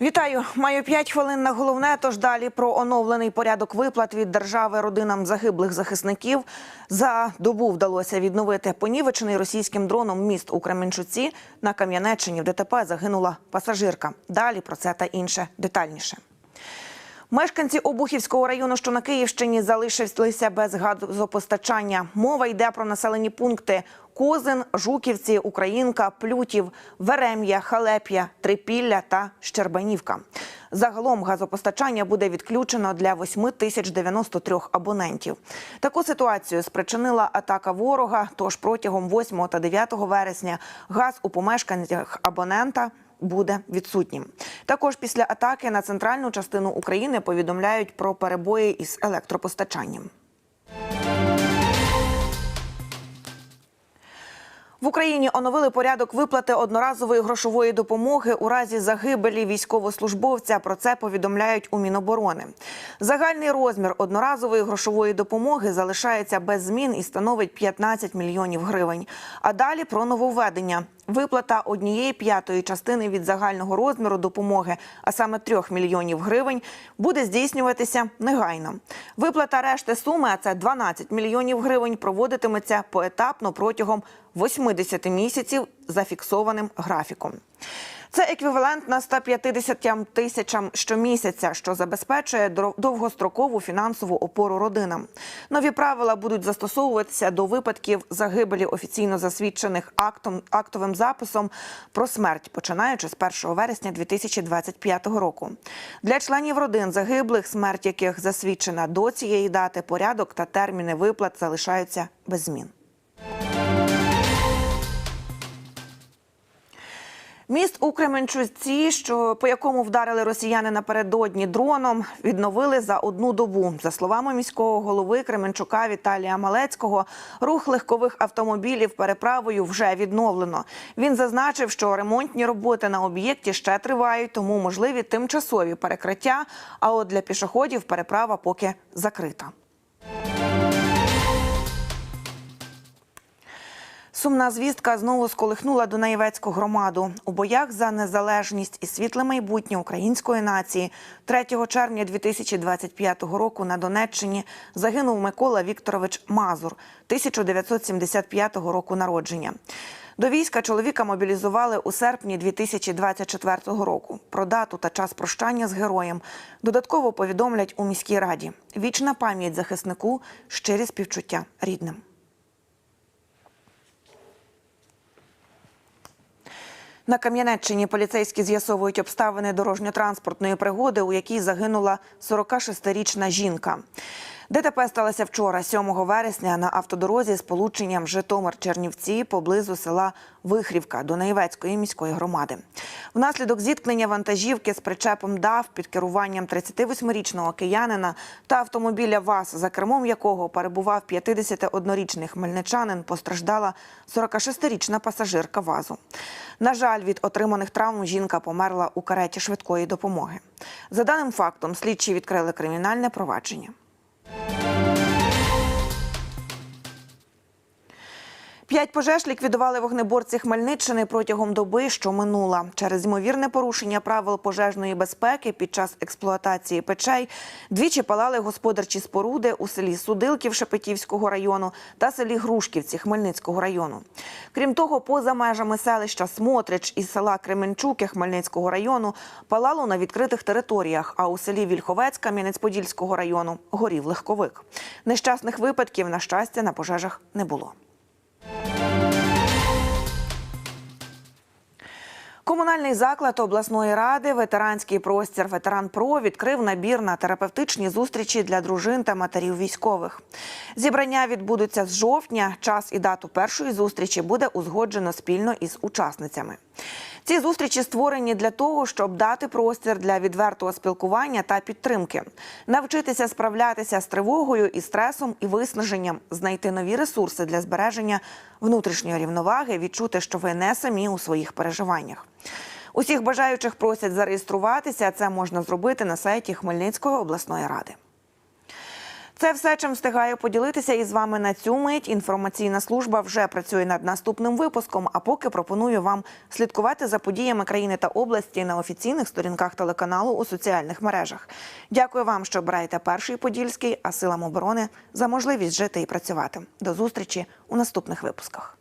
Вітаю, маю 5 хвилин на головне. Тож далі про оновлений порядок виплат від держави родинам загиблих захисників. За добу вдалося відновити понівечений російським дроном міст у Кременчуці. На Кам'янеччині в ДТП загинула пасажирка. Далі про це та інше детальніше. Мешканці Обухівського району, що на Київщині, залишилися без газопостачання. Мова йде про населені пункти Козин, Жуківці, Українка, Плютів, Верем'я, Халеп'я, Трипілля та Щербанівка. Загалом газопостачання буде відключено для 8 тисяч 93 абонентів. Таку ситуацію спричинила атака ворога. Тож протягом 8 та 9 вересня газ у помешканнях абонента буде відсутнім. Також після атаки на центральну частину України повідомляють про перебої із електропостачанням. В Україні оновили порядок виплати одноразової грошової допомоги у разі загибелі військовослужбовця. Про це повідомляють у Міноборони. Загальний розмір одноразової грошової допомоги залишається без змін і становить 15 мільйонів гривень. А далі про нововведення. Виплата однієї п'ятої частини від загального розміру допомоги, а саме 3 мільйонів гривень, буде здійснюватися негайно. Виплата решти суми, а це 12 мільйонів гривень, проводитиметься поетапно протягом 80 місяців за фіксованим графіком. Це еквівалент на 150 тисячам щомісяця, що забезпечує довгострокову фінансову опору родинам. Нові правила будуть застосовуватися до випадків загибелі офіційно засвідчених актом актовим записом про смерть, починаючи з 1 вересня 2025 року. Для членів родин загиблих, смерть яких засвідчена до цієї дати, порядок та терміни виплат залишаються без змін. Міст у Кременчуці, що по якому вдарили росіяни напередодні дроном, відновили за одну добу. За словами міського голови Кременчука Віталія Малецького, рух легкових автомобілів переправою вже відновлено. Він зазначив, що ремонтні роботи на об'єкті ще тривають, тому можливі тимчасові перекриття. А от для пішоходів переправа поки закрита. Сумна звістка знову сколихнула Дунаєвецьку громаду. У боях за незалежність і світле майбутнє української нації 3 червня 2025 року на Донеччині загинув Микола Вікторович Мазур 1975 року народження. До війська чоловіка мобілізували у серпні 2024 року. Про дату та час прощання з героєм додатково повідомлять у міській раді. Вічна пам'ять захиснику, щирі співчуття рідним. На Кам'янеччині поліцейські з'ясовують обставини дорожньо-транспортної пригоди, у якій загинула 46-річна жінка. ДТП сталося вчора, 7 вересня, на автодорозі з полученням Житомир-Чернівці поблизу села Вихрівка Дунаєвецької міської громади. Внаслідок зіткнення вантажівки з причепом ДАВ під керуванням 38-річного киянина та автомобіля ВАЗ, за кермом якого перебував 51-річний хмельничанин, постраждала 46-річна пасажирка ВАЗу. На жаль, від отриманих травм жінка померла у кареті швидкої допомоги. За даним фактом, слідчі відкрили кримінальне провадження. П'ять пожеж ліквідували вогнеборці Хмельниччини протягом доби, що минула. Через ймовірне порушення правил пожежної безпеки під час експлуатації печей двічі палали господарчі споруди у селі Судилків Шепетівського району та селі Грушківці Хмельницького району. Крім того, поза межами селища Смотрич і села Кременчуки Хмельницького району палало на відкритих територіях. А у селі Вільховець Кам'янець-Подільського району горів легковик. Нещасних випадків, на щастя, на пожежах не було. Комунальний заклад обласної ради, ветеранський простір Ветеран Про відкрив набір на терапевтичні зустрічі для дружин та матерів військових. Зібрання відбудуться з жовтня. Час і дату першої зустрічі буде узгоджено спільно із учасницями. Ці зустрічі створені для того, щоб дати простір для відвертого спілкування та підтримки, навчитися справлятися з тривогою і стресом і виснаженням, знайти нові ресурси для збереження внутрішньої рівноваги, відчути, що ви не самі у своїх переживаннях. Усіх бажаючих просять зареєструватися. Це можна зробити на сайті Хмельницької обласної ради. Це все, чим встигаю поділитися із вами на цю мить. Інформаційна служба вже працює над наступним випуском. А поки пропоную вам слідкувати за подіями країни та області на офіційних сторінках телеканалу у соціальних мережах. Дякую вам, що обираєте перший подільський, а силам оборони за можливість жити і працювати. До зустрічі у наступних випусках.